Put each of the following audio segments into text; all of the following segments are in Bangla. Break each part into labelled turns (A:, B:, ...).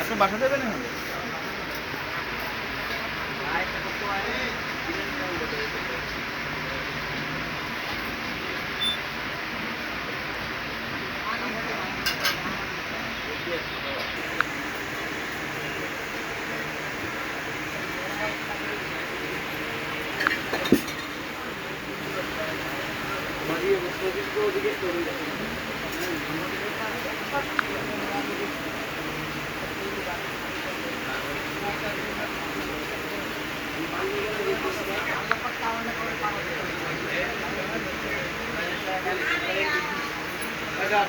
A: আপনি বাসা দেবেন এখন? চালু যা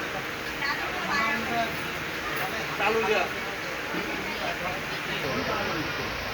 B: একটা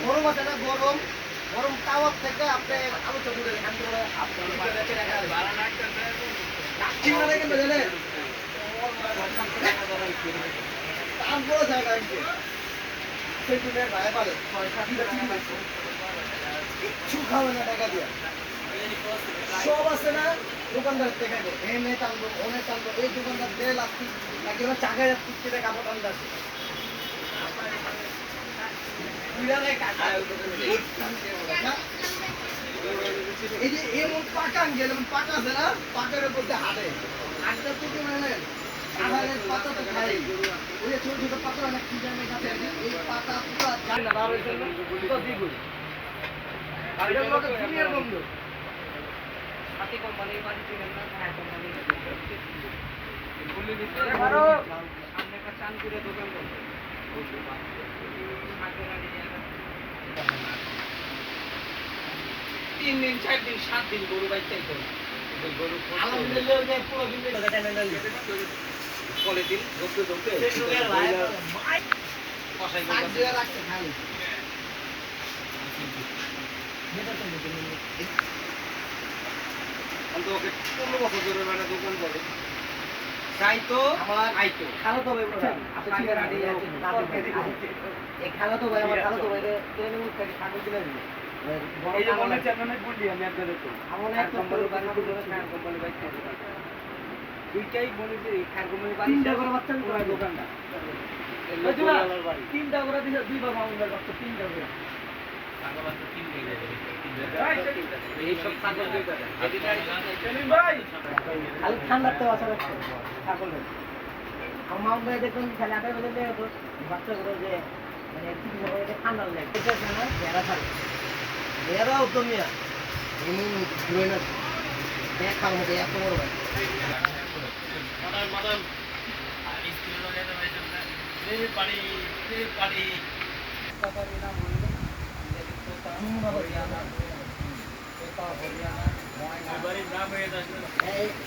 C: গরম আছে না গরম গরম তাওয়ার থেকে আপনি আলু চপুরে খান করে কি কেন জানেন? তারপরে সেই জন্য ভাই পালে কিচ্ছু খাবে না টাকা দিয়ে। সব আছে না? দোকানদার থেকে এনে টানবো ওনে টানবো এই দোকানদার দে লাগছি নাকি ওরা চাকায় যাচ্ছে টাকা কাপড় টানতে আসে এই যে এমন পাকা আঙ্গেল এমন পাকা আছে না? পাকার উপর দিয়ে হাঁটে। হাঁটতে তো মানে কাঁঠালের পাতা তো খাই। ওই যে ছোট ছোট পাতা অনেক কি জানে কাছে এই পাতা পুরো জানি না বার হয়েছে তো দ্বিগুণ। আর এটার লোকে দুনিয়ার বন্ধু
D: হাতি কোম্পানি বাড়ি থেকে না? হ্যাঁ কোম্পানি।
C: আরও
D: সামনে একটা চান করে দোকান করবে তিন দিন চার দিন সাত দিন গরু
C: পুরো দিন
D: ধরতে ধরতে ওকে পনেরো বছর ধরে মানে দোকান করে। যাইতো
C: আমার
D: আইতো
C: খালো তো ভাই বুঝছেন আপনি ঠিক আছে এই খালো তো ভাই আমার খালো তো ভাই ট্রেনে মুখ থেকে ঠাকুর
A: মনে
D: দুইটাই বলে খান কোম্পানি
C: তিনটা করে বাচ্চা
D: দোকানটা।
C: তিনটা করে দিছে বাচ্চা তিনটা করে। মানে ঠান্ডা লাগে। ভেড়াও তো মিয়া এমন ঘুরে না দেখার মতো এত বড় ভাই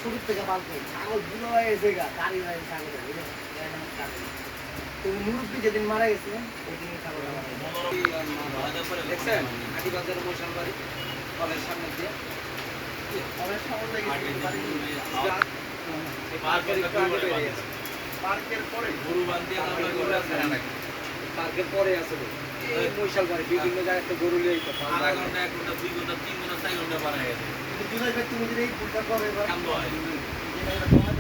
C: শুরু থেকে পালতে ছাগল বুড়ো হয়ে গেছে গা গাড়ি হয়ে ছাগল তো মুরব্বী যেদিন মারা গেছে ওইদিন ছাগল
D: দেখছেন? হাটি বাজারের মশাল বাড়ি কলের সামনে দিয়ে
C: অনেক ছাগল
D: পার্কের একটু আগে বেরিয়ে
A: পার্কের পরে
D: আছে তো। এই মহিষাল বাড়ি বিভিন্ন জায়গায় তো গরু লিয়ে যেত।
C: বিনয় ভাই তুমি যদি এই ভুলটা করো
E: হয়।
C: আছে,